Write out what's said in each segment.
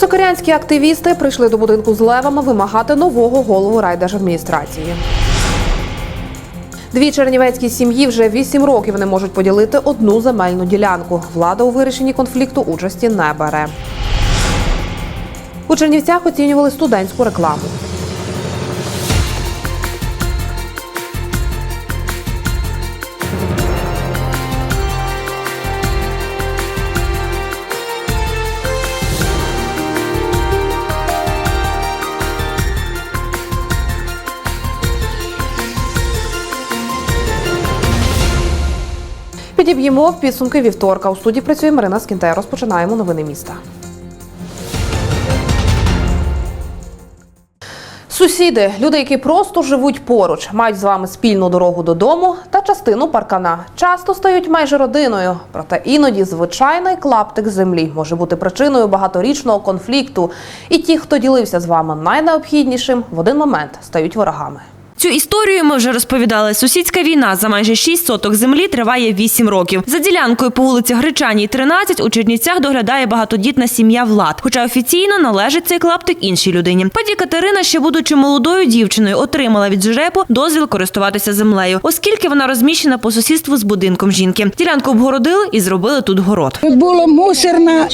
Сокирянські активісти прийшли до будинку з левами вимагати нового голову райдержадміністрації. Дві чернівецькі сім'ї вже вісім років не можуть поділити одну земельну ділянку. Влада у вирішенні конфлікту участі не бере. У Чернівцях оцінювали студентську рекламу. Підіб'ємо в підсумки вівторка. У студії працює Марина Скінтея. Розпочинаємо новини міста. Сусіди, люди, які просто живуть поруч, мають з вами спільну дорогу додому та частину паркана. Часто стають майже родиною. Проте іноді звичайний клаптик землі може бути причиною багаторічного конфлікту. І ті, хто ділився з вами найнеобхіднішим, в один момент стають ворогами. Цю історію ми вже розповідали. Сусідська війна за майже 6 соток землі триває 8 років. За ділянкою по вулиці Гречаній, 13, у Чернівцях доглядає багатодітна сім'я Влад. Хоча офіційно належить цей клаптик іншій людині. Пані Катерина, ще будучи молодою дівчиною, отримала від ЖРЕПу дозвіл користуватися землею, оскільки вона розміщена по сусідству з будинком жінки. Ділянку обгородили і зробили тут город. Тут була мусорна,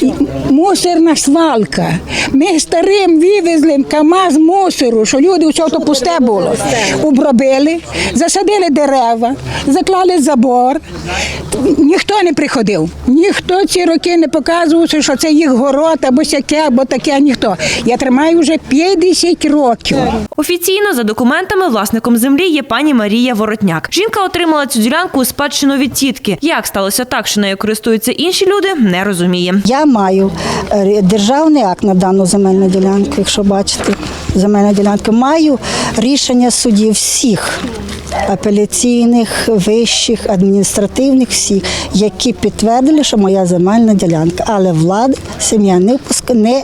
мусорна свалка. Ми старим вивезли КАМАЗ мусору, що люди все то пусте було. Обробили, засадили дерева, заклали забор. Ніхто не приходив. Ніхто ці роки не показував, що це їх город або сяке, або таке. Ніхто. Я тримаю вже 50 років. Офіційно за документами власником землі є пані Марія Воротняк. Жінка отримала цю ділянку у спадщину від тітки. Як сталося так, що нею користуються інші люди, не розуміє. Я маю е, державний акт на дану земельну ділянку, якщо бачите, земельна ділянка. Маю рішення судів всіх апеляційних, вищих, адміністративних, всіх, які підтвердили, що моя земельна ділянка. Але влада, сім'я не, впуск- не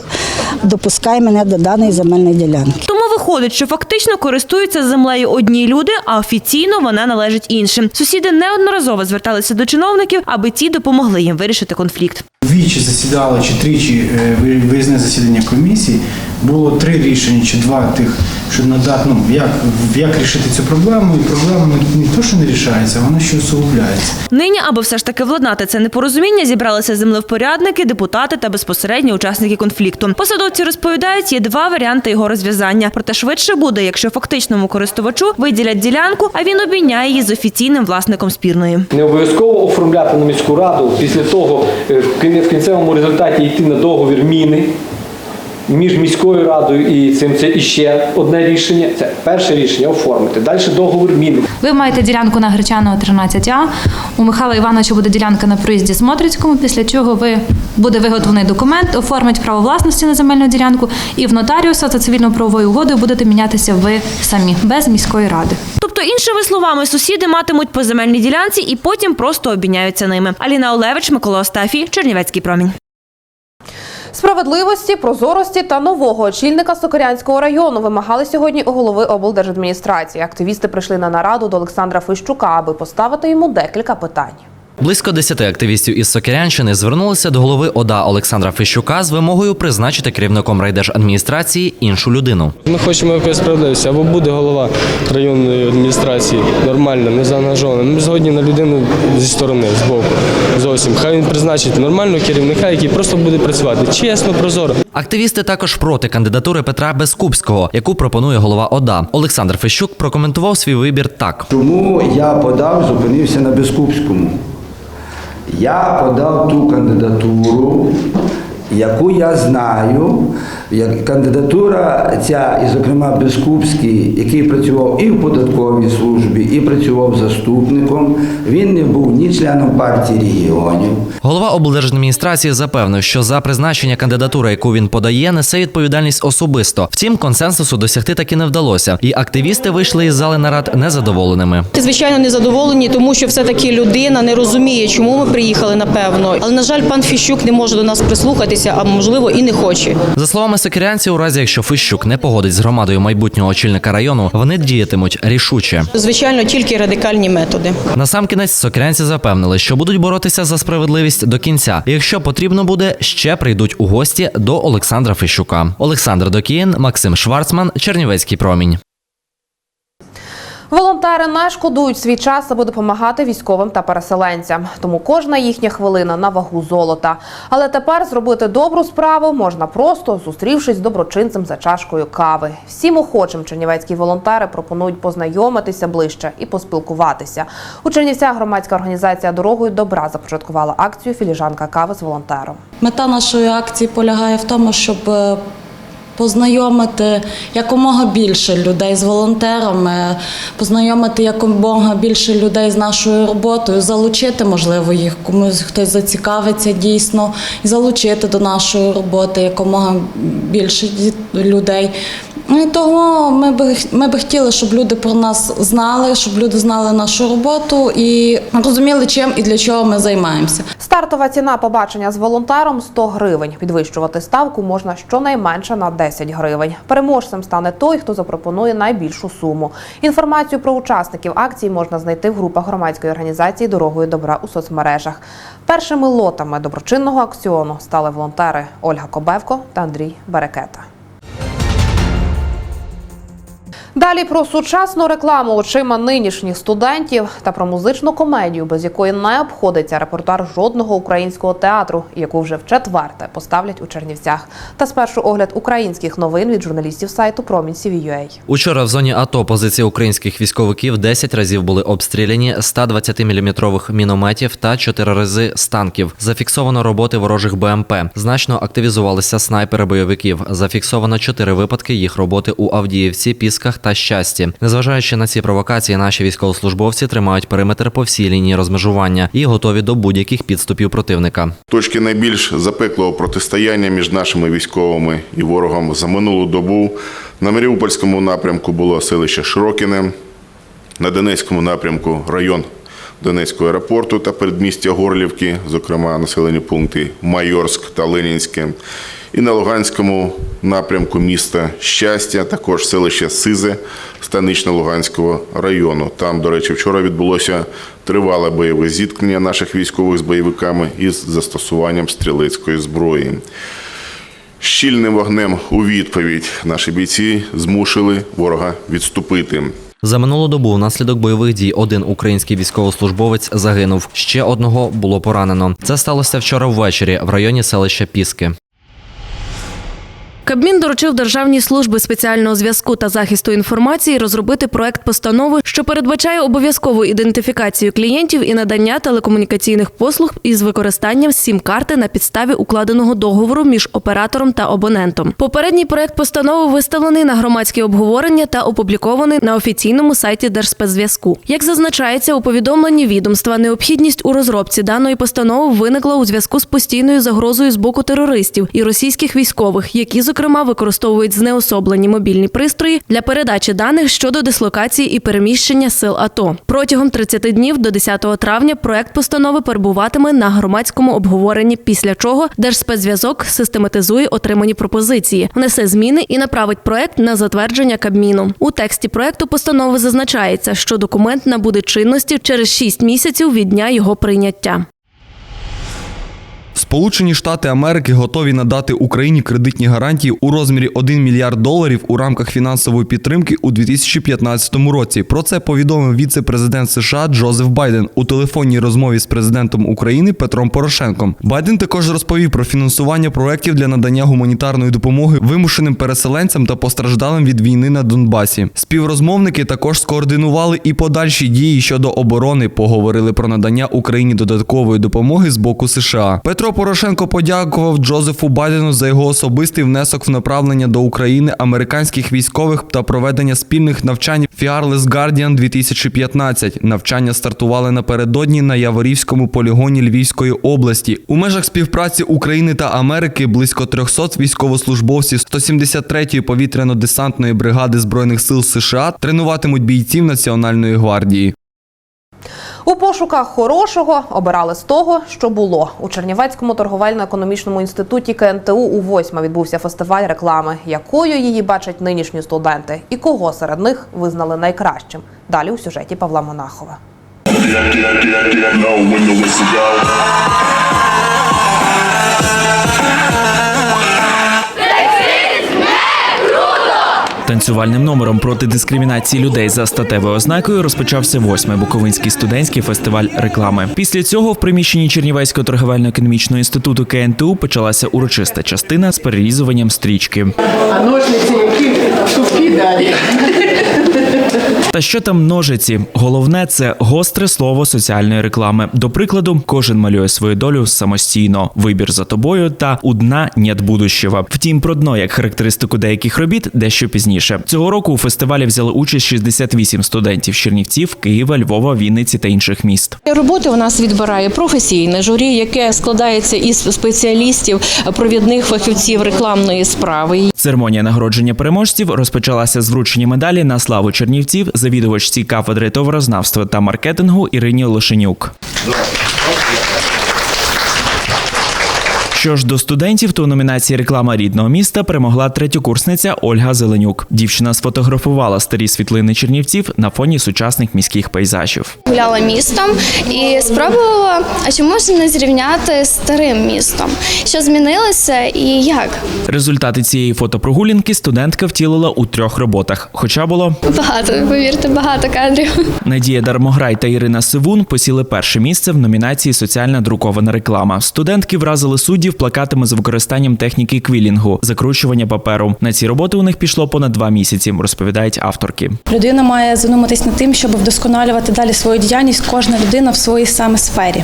допускає мене до даної земельної ділянки. Тому виходить, що фактично користуються землею одні люди, а офіційно вона належить іншим. Сусіди неодноразово зверталися до чиновників, аби ті допомогли їм вирішити конфлікт. Двічі засідало чи тричі е, виїзне засідання комісії. Було три рішення чи два тих, що надати, ну, як, як рішити цю проблему, і проблема не, не то, що не рішається, вона ще усугубляється. Нині, аби все ж таки владнати це непорозуміння, зібралися землевпорядники, депутати та безпосередні учасники конфлікту. Посадовці розповідають, є два варіанти його розв'язання. Проте швидше буде, якщо фактичному користувачу виділять ділянку, а він обміняє її з офіційним власником спірної. Не обов'язково оформляти на міську раду, після того е, в кінцевому результаті йти на договір міни між міською радою і цим. Це іще одне рішення. Це перше рішення оформити. Далі договір міни. Ви маєте ділянку на Гречаного 13А. У Михайла Івановича буде ділянка на проїзді Смотрицькому, після чого ви буде виготовлений документ, оформить право власності на земельну ділянку, і в нотаріуса за цивільно-правовою угодою будете мінятися ви самі без міської ради. Тобто, іншими словами, сусіди матимуть по земельній ділянці і потім просто обміняються ними. Аліна Олевич, Микола Остафій, Чернівецький промінь. Справедливості, прозорості та нового очільника Сокирянського району вимагали сьогодні у голови облдержадміністрації. Активісти прийшли на нараду до Олександра Фищука, аби поставити йому декілька питань. Близько десяти активістів із Сокирянщини звернулися до голови ОДА Олександра Фищука з вимогою призначити керівником райдержадміністрації іншу людину. Ми хочемо якоїсь справедливості. Або буде голова районної адміністрації нормально, не заангажована. Ми згодні на людину зі сторони, з боку. Зовсім. Хай він призначить нормального керівника, який просто буде працювати. Чесно, прозоро. Активісти також проти кандидатури Петра Безкупського, яку пропонує голова ОДА. Олександр Фищук прокоментував свій вибір так. Чому я подав, зупинився на Бескупському? Я подав ту кандидатуру, яку я знаю, як кандидатура ця, і зокрема Бескупський, який працював і в податковій службі, і працював заступником. Він не був ні членом партії регіонів. Голова облдержадміністрації запевнив, що за призначення кандидатури, яку він подає, несе відповідальність особисто. Втім, консенсусу досягти таки не вдалося, і активісти вийшли із зали нарад незадоволеними. Звичайно, незадоволені, тому що все-таки людина не розуміє, чому ми приїхали, напевно. Але, на жаль, пан Фіщук не може до нас прислухатись. Долучитися, а можливо і не хоче. За словами сокирянців, у разі якщо Фищук не погодить з громадою майбутнього очільника району, вони діятимуть рішуче. Звичайно, тільки радикальні методи. Насамкінець сокирянці запевнили, що будуть боротися за справедливість до кінця. І якщо потрібно буде, ще прийдуть у гості до Олександра Фищука. Олександр Докіїн, Максим Шварцман, Чернівецький промінь. Волонтери не шкодують свій час, аби допомагати військовим та переселенцям. Тому кожна їхня хвилина на вагу золота. Але тепер зробити добру справу можна просто зустрівшись з доброчинцем за чашкою кави. Всім охочим чернівецькі волонтери пропонують познайомитися ближче і поспілкуватися. У Чернівцях громадська організація Дорогою добра започаткувала акцію Філіжанка кави з волонтером. Мета нашої акції полягає в тому, щоб е, познайомити якомога більше людей з волонтерами, познайомити якомога більше людей з нашою роботою, залучити, можливо, їх комусь хтось зацікавиться дійсно, і залучити до нашої роботи якомога більше людей. Ну, І того ми би ми би хотіли, щоб люди про нас знали, щоб люди знали нашу роботу і розуміли, чим і для чого ми займаємося. Стартова ціна побачення з волонтером 100 гривень. Підвищувати ставку можна щонайменше на 10 гривень. Переможцем стане той, хто запропонує найбільшу суму. Інформацію про учасників акції можна знайти в групах громадської організації Дорогою добра у соцмережах. Першими лотами доброчинного акціону стали волонтери Ольга Кобевко та Андрій Берекета. Далі про сучасну рекламу очима нинішніх студентів та про музичну комедію, без якої не обходиться репертуар жодного українського театру, яку вже в четверте поставлять у Чернівцях. Та спершу огляд українських новин від журналістів сайту Промінь CVUA. Учора в зоні АТО позиції українських військовиків 10 разів були обстріляні з 120-мм мінометів та 4 рази з танків. Зафіксовано роботи ворожих БМП. Значно активізувалися снайпери бойовиків. Зафіксовано 4 випадки їх роботи у Авдіївці, Пісках та Щасті. Незважаючи на ці провокації, наші військовослужбовці тримають периметр по всій лінії розмежування і готові до будь-яких підступів противника. Точки найбільш запеклого протистояння між нашими військовими і ворогом за минулу добу на Маріупольському напрямку було селище Широкіне, на Донецькому напрямку район Донецького аеропорту та передмістя Горлівки, зокрема населені пункти Майорськ та Ленінське. І на Луганському напрямку міста Щастя, також селище Сизе Станично-Луганського району. Там, до речі, вчора відбулося тривале бойове зіткнення наших військових з бойовиками із застосуванням стрілецької зброї. Щільним вогнем у відповідь наші бійці змусили ворога відступити. За минулу добу внаслідок бойових дій один український військовослужбовець загинув. Ще одного було поранено. Це сталося вчора ввечері в районі селища Піски. Кабмін доручив Державній службі спеціального зв'язку та захисту інформації розробити проект постанови, що передбачає обов'язкову ідентифікацію клієнтів і надання телекомунікаційних послуг із використанням сім-карти на підставі укладеного договору між оператором та абонентом. Попередній проект постанови виставлений на громадське обговорення та опублікований на офіційному сайті Держспецзв'язку. Як зазначається у повідомленні відомства, необхідність у розробці даної постанови виникла у зв'язку з постійною загрозою з боку терористів і російських військових, які зокрема використовують знеособлені мобільні пристрої для передачі даних щодо дислокації і переміщення сил АТО. Протягом 30 днів до 10 травня проект постанови перебуватиме на громадському обговоренні, після чого Держспецзв'язок систематизує отримані пропозиції, внесе зміни і направить проект на затвердження Кабміну. У тексті проекту постанови зазначається, що документ набуде чинності через 6 місяців від дня його прийняття. Сполучені Штати Америки готові надати Україні кредитні гарантії у розмірі 1 мільярд доларів у рамках фінансової підтримки у 2015 році. Про це повідомив віце-президент США Джозеф Байден у телефонній розмові з президентом України Петром Порошенком. Байден також розповів про фінансування проєктів для надання гуманітарної допомоги вимушеним переселенцям та постраждалим від війни на Донбасі. Співрозмовники також скоординували і подальші дії щодо оборони. Поговорили про надання Україні додаткової допомоги з боку США. Петро Порошенко подякував Джозефу Байдену за його особистий внесок в направлення до України американських військових та проведення спільних навчань Fearless Guardian 2015. Навчання стартували напередодні на Яворівському полігоні Львівської області. У межах співпраці України та Америки близько 300 військовослужбовців 173-ї повітряно-десантної бригади збройних сил США тренуватимуть бійців Національної гвардії. У пошуках хорошого обирали з того, що було. У Чернівецькому торговельно-економічному інституті КНТУ у восьме відбувся фестиваль реклами, якою її бачать нинішні студенти, і кого серед них визнали найкращим. Далі у сюжеті Павла Монахова. Танцювальним номером проти дискримінації людей за статевою ознакою розпочався восьмий Буковинський студентський фестиваль реклами. Після цього в приміщенні Чернівецького торговельно-економічного інституту КНТУ почалася урочиста частина з перерізуванням стрічки. А ножниці які далі. Та що там ножиці? Головне це гостре слово соціальної реклами. До прикладу, кожен малює свою долю самостійно. Вибір за тобою та у дна нет будущего. Втім, про дно як характеристику деяких робіт дещо пізніше. Цього року у фестивалі взяли участь 68 студентів Чернівців, Києва, Львова, Вінниці та інших міст. Роботи у нас відбирає професійне журі, яке складається із спеціалістів, провідних фахівців рекламної справи. Церемонія нагородження переможців розпочалася з вручення медалі на славу Чернівців завідувачці кафедри товарознавства та маркетингу Ірині Лошенюк. Що ж до студентів, то у номінації Реклама рідного міста перемогла третьокурсниця Ольга Зеленюк. Дівчина сфотографувала старі світлини чернівців на фоні сучасних міських пейзажів. Гуляла містом і спробувала, а чи можна не зрівняти з старим містом? Що змінилося і як? Результати цієї фотопрогулянки студентка втілила у трьох роботах. Хоча було Багато, повірте, багато кадрів. Надія Дармограй та Ірина Сивун посіли перше місце в номінації Соціальна друкована реклама. Студентки вразили суддів плакатами з використанням техніки квілінгу, закручування паперу. На ці роботи у них пішло понад два місяці, розповідають авторки. Людина має задуматись над тим, щоб вдосконалювати далі свою діяльність, кожна людина в своїй саме сфері.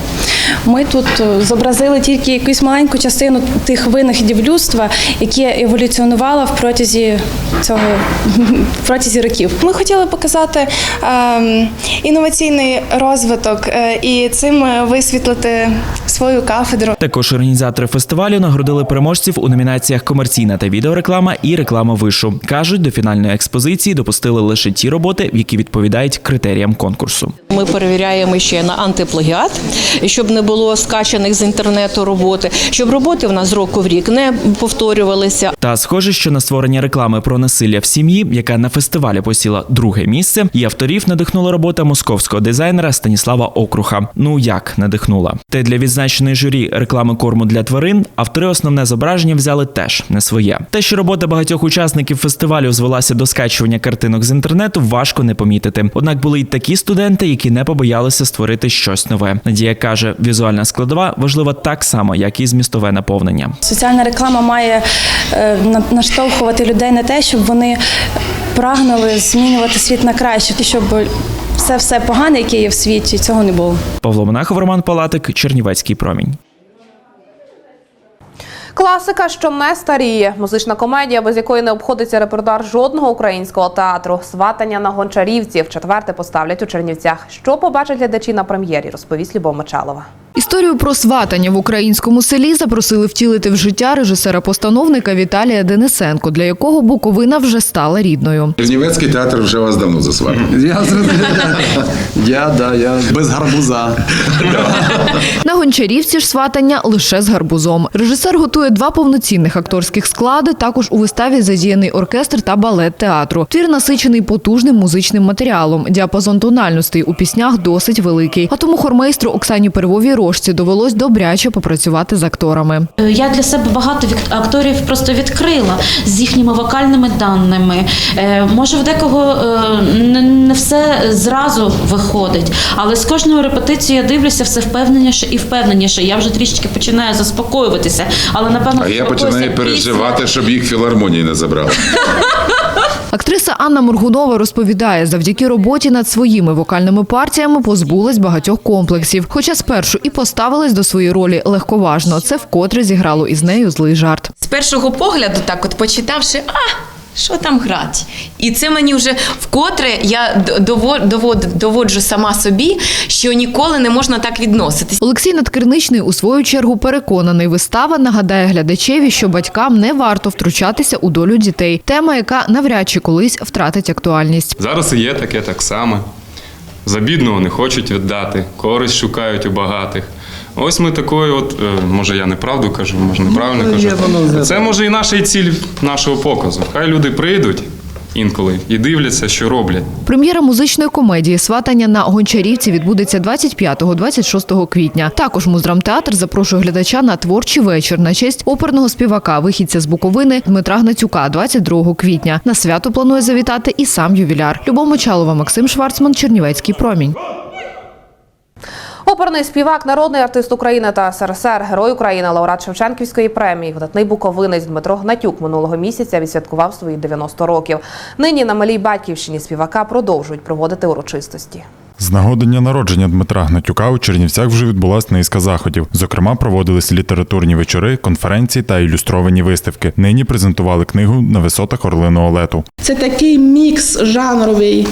Ми тут е, зобразили тільки якусь маленьку частину тих винаходів людства, які еволюціонували в протязі цього в протязі років. Ми хотіли показати ем, інноваційний розвиток е, і цим е, висвітлити свою кафедру. Також організатори фестивалю нагородили переможців у номінаціях комерційна та відеореклама і реклама вишу. кажуть, до фінальної експозиції допустили лише ті роботи, які відповідають критеріям конкурсу. Ми перевіряємо ще на антиплагіат, щоб не було скачаних з інтернету роботи, щоб роботи в нас з року в рік не повторювалися. Та схоже, що на створення реклами про насилля в сім'ї, яка на фестивалі посіла друге місце, і авторів надихнула робота московського дизайнера Станіслава Окруха. Ну як надихнула? Те для відзначеної журі реклами корму для тварин автори основне зображення взяли теж не своє. Те, що робота багатьох учасників фестивалю звелася до скачування картинок з інтернету, важко не помітити. Однак були й такі студенти, які не побоялися створити щось нове. Надія каже, візуальна складова важлива так само, як і змістове наповнення. Соціальна реклама має е, наштовхувати людей на те, щоб вони прагнули змінювати світ на краще, щоб все все погане, яке є в світі, цього не було. Павло Монахов, Роман Палатик, Чернівецький промінь. Класика, що не старіє. Музична комедія, без якої не обходиться репертуар жодного українського театру. Сватання на гончарівці вчетверте поставлять у Чернівцях. Що побачать глядачі на прем'єрі, розповість Любов Мочалова. Історію про сватання в українському селі запросили втілити в життя режисера-постановника Віталія Денисенко, для якого Буковина вже стала рідною. Чернівецький театр вже вас давно засватив. Я. Я, да, я без гарбуза. На гончарівці ж сватання лише з гарбузом. Режисер готує два повноцінних акторських склади. Також у виставі задіяний оркестр та балет театру. Твір насичений потужним музичним матеріалом. Діапазон тональностей у піснях досить великий. А тому хормейстру Оксані Первовій Рожці довелось добряче попрацювати з акторами. Я для себе багато акторів просто відкрила з їхніми вокальними даними. Е, Може, в декого е, не все зразу виходить, але з кожною репетицією я дивлюся все впевненіше і впевненіше. Я вже трішечки починаю заспокоюватися, але напевно А я починаю переживати, щоб їх філармонії не забрали. Актриса Анна Моргунова розповідає, завдяки роботі над своїми вокальними партіями позбулась багатьох комплексів. Хоча спершу і поставилась до своєї ролі легковажно. Це вкотре зіграло із нею злий жарт. З першого погляду, так от почитавши, а що там грати? І це мені вже вкотре я довод- доводжу сама собі, що ніколи не можна так відноситись. Олексій Надкриничний у свою чергу переконаний, вистава нагадає глядачеві, що батькам не варто втручатися у долю дітей. Тема, яка навряд чи колись втратить актуальність. Зараз і є таке так само. за бідного не хочуть віддати, користь шукають у багатих. Ось ми такою, от, е, може я неправду кажу, може неправильно Ну, кажу. Це може і наша ціль нашого показу. Хай люди прийдуть інколи і дивляться, що роблять. Прем'єра музичної комедії Сватання на Гончарівці відбудеться 25-26 квітня. Також муздрамтеатр запрошує глядача на творчий вечір на честь оперного співака, вихідця з Буковини Дмитра Гнатюка 22 квітня. На свято планує завітати і сам ювіляр. Любов Мочалова, Максим Шварцман, Чернівецький промінь. Оперний співак, народний артист України та СРСР, герой України, лауреат Шевченківської премії, видатний буковинець Дмитро Гнатюк минулого місяця відсвяткував свої 90 років. Нині на малій батьківщині співака продовжують проводити урочистості. З нагоди дня народження Дмитра Гнатюка у Чернівцях вже відбулась низка заходів. Зокрема, проводились літературні вечори, конференції та ілюстровані виставки. Нині презентували книгу на висотах орлиного лету. Це такий мікс жанровий,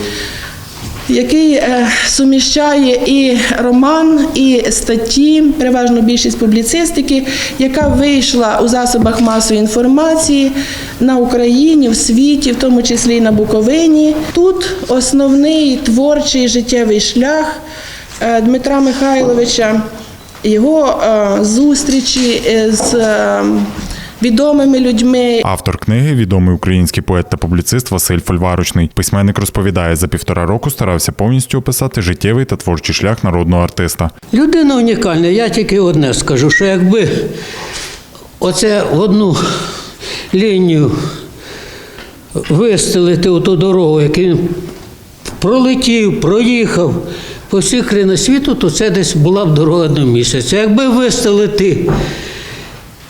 який е, суміщає і роман, і статті, переважно більшість публіцистики, яка вийшла у засобах масової інформації на Україні, в світі, в тому числі і на Буковині. Тут основний творчий життєвий шлях е, Дмитра Михайловича, його е, зустрічі з відомими людьми. Автор книги, відомий український поет та публіцист Василь Фольварочний. Письменник розповідає, за півтора року старався повністю описати життєвий та творчий шлях народного артиста. Людина унікальна. Я тільки одне скажу, що якби оце в одну лінію вистелити у ту дорогу, яку він пролетів, проїхав по всіх країнах світу, то це десь була б дорога до місяця. Якби вистелити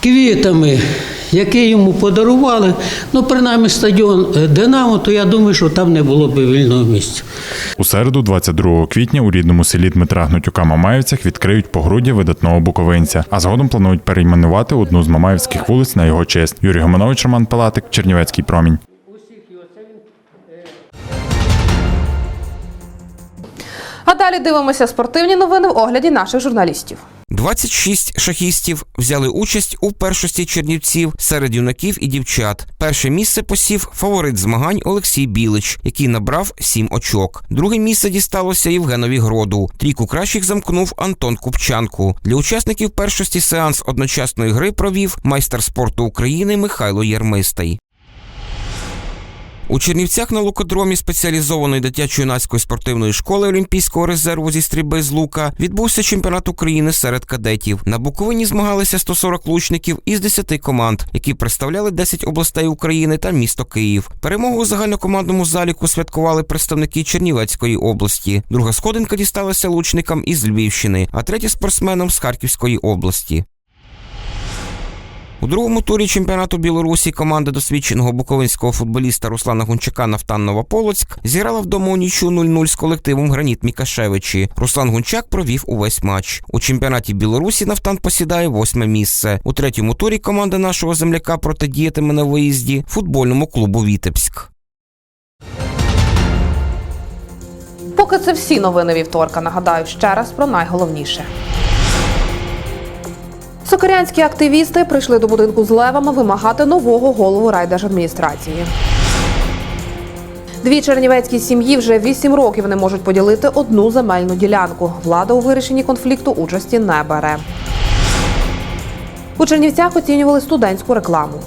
квітами, які йому подарували, ну принаймні стадіон е, Динамо, то я думаю, що там не було б вільного місця. У середу, 22 квітня, у рідному селі Дмитра Гнатюка Мамаївцях відкриють погруддя видатного буковинця, а згодом планують перейменувати одну з мамаївських вулиць на його честь. Юрій Гоманович, Роман Палатик, Чернівецький промінь. Далі дивимося спортивні новини в огляді наших журналістів. 26 шахістів взяли участь у першості чернівців серед юнаків і дівчат. Перше місце посів фаворит змагань Олексій Білич, який набрав 7 очок. Друге місце дісталося Євгенові Гроду. Трійку кращих замкнув Антон Купчанку. Для учасників першості сеанс одночасної гри провів майстер спорту України Михайло Єрмистий. У Чернівцях на лукодромі спеціалізованої дитячо-юнацької спортивної школи Олімпійського резерву зі стрільби з лука відбувся чемпіонат України серед кадетів. На Буковині змагалися 140 лучників із 10 команд, які представляли 10 областей України та місто Київ. Перемогу у загальнокомандному заліку святкували представники Чернівецької області. Друга сходинка дісталася лучникам із Львівщини, а третя спортсменам з Харківської області. У другому турі чемпіонату Білорусі команда досвідченого буковинського футболіста Руслана Гунчака Нафтаннова Полоцьк зіграла вдома у нічу 0-0 з колективом Граніт Мікашевичі. Руслан Гунчак провів увесь матч. У чемпіонаті Білорусі Нафтан посідає восьме місце. У третьому турі команда нашого земляка протидіятиме на виїзді футбольному клубу Вітебськ. Поки це всі новини вівторка. Нагадаю ще раз про найголовніше. Сокирянські активісти прийшли до будинку з левами вимагати нового голову райдержадміністрації. Дві чернівецькі сім'ї вже вісім років не можуть поділити одну земельну ділянку. Влада у вирішенні конфлікту участі не бере. У Чернівцях оцінювали студентську рекламу.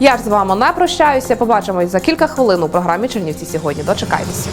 Я ж з вами не прощаюся. Побачимось за кілька хвилин у програмі Чернівці сьогодні. Дочекайтеся.